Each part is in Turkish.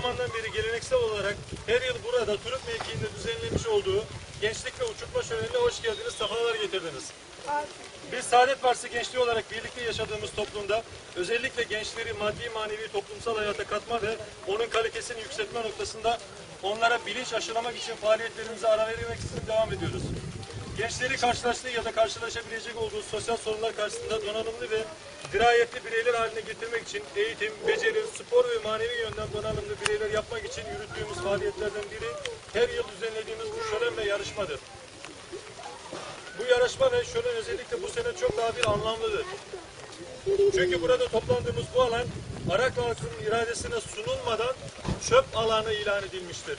zamandan beri geleneksel olarak her yıl burada Turuk mevkiinde düzenlenmiş olduğu Gençlik ve Uçurtma Şöleni'ne hoş geldiniz, sefalar getirdiniz. Biz Saadet Partisi gençliği olarak birlikte yaşadığımız toplumda özellikle gençleri maddi manevi toplumsal hayata katma ve onun kalitesini yükseltme noktasında onlara bilinç aşılamak için faaliyetlerimize ara vermek için devam ediyoruz. Gençleri karşılaştığı ya da karşılaşabilecek olduğu sosyal sorunlar karşısında donanımlı ve dirayetli bireyler haline getirmek için eğitim, beceri, spor ve manevi yönden donanımlı bireyler yapmak için yürüttüğümüz faaliyetlerden biri her yıl düzenlediğimiz bu şölen ve yarışmadır. Bu yarışma ve şölen özellikle bu sene çok daha bir anlamlıdır. Çünkü burada toplandığımız bu alan Arak halkının iradesine sunulmadan çöp alanı ilan edilmiştir.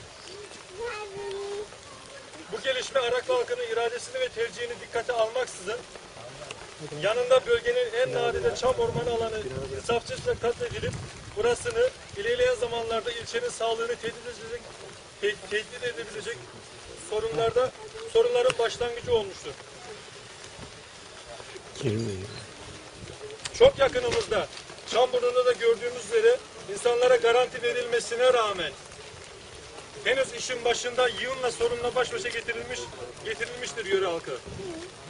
Bu gelişme Arak halkının iradesini ve tercihini dikkate almaksızın yanında bölgenin en nadide çam ormanı alanı insafçızca katledilip zamanlarda ilçenin sağlığını tehdit edecek, te- tehdit edebilecek sorunlarda sorunların başlangıcı olmuştur. Çok yakınımızda Çamburnu'nda da gördüğümüz üzere insanlara garanti verilmesine rağmen henüz işin başında yığınla sorunla baş başa getirilmiş getirilmiştir yöre halkı.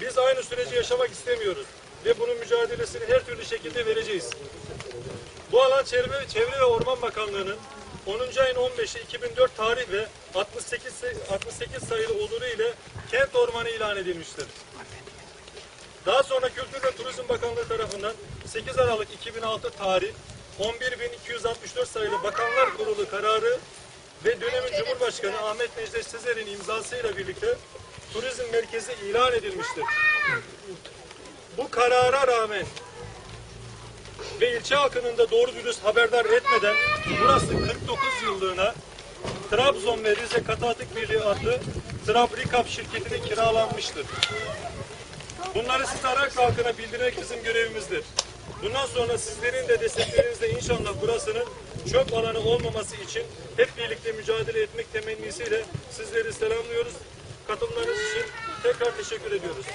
Biz aynı süreci yaşamak istemiyoruz ve bunun mücadelesini türlü şekilde vereceğiz. Bu alan Çevre, Çevre ve Orman Bakanlığı'nın 10. ayın 15'i 2004 tarih ve 68, say- 68 sayılı oluru ile kent ormanı ilan edilmiştir. Daha sonra Kültür ve Turizm Bakanlığı tarafından 8 Aralık 2006 tarih 11.264 sayılı Bakanlar Kurulu kararı ve dönemin Cumhurbaşkanı Ahmet Necdet Sezer'in imzasıyla birlikte turizm merkezi ilan edilmiştir. Bu karara rağmen ve ilçe halkının da doğru dürüst haberdar etmeden burası 49 yıllığına Trabzon ve Rize Katatık Birliği adlı Trabrikap şirketine kiralanmıştır. Bunları siz Arak halkına bildirmek bizim görevimizdir. Bundan sonra sizlerin de desteklerinizle inşallah burasının çöp alanı olmaması için hep birlikte mücadele etmek temennisiyle sizleri selamlıyoruz. Katılımlarınız için tekrar teşekkür ediyoruz.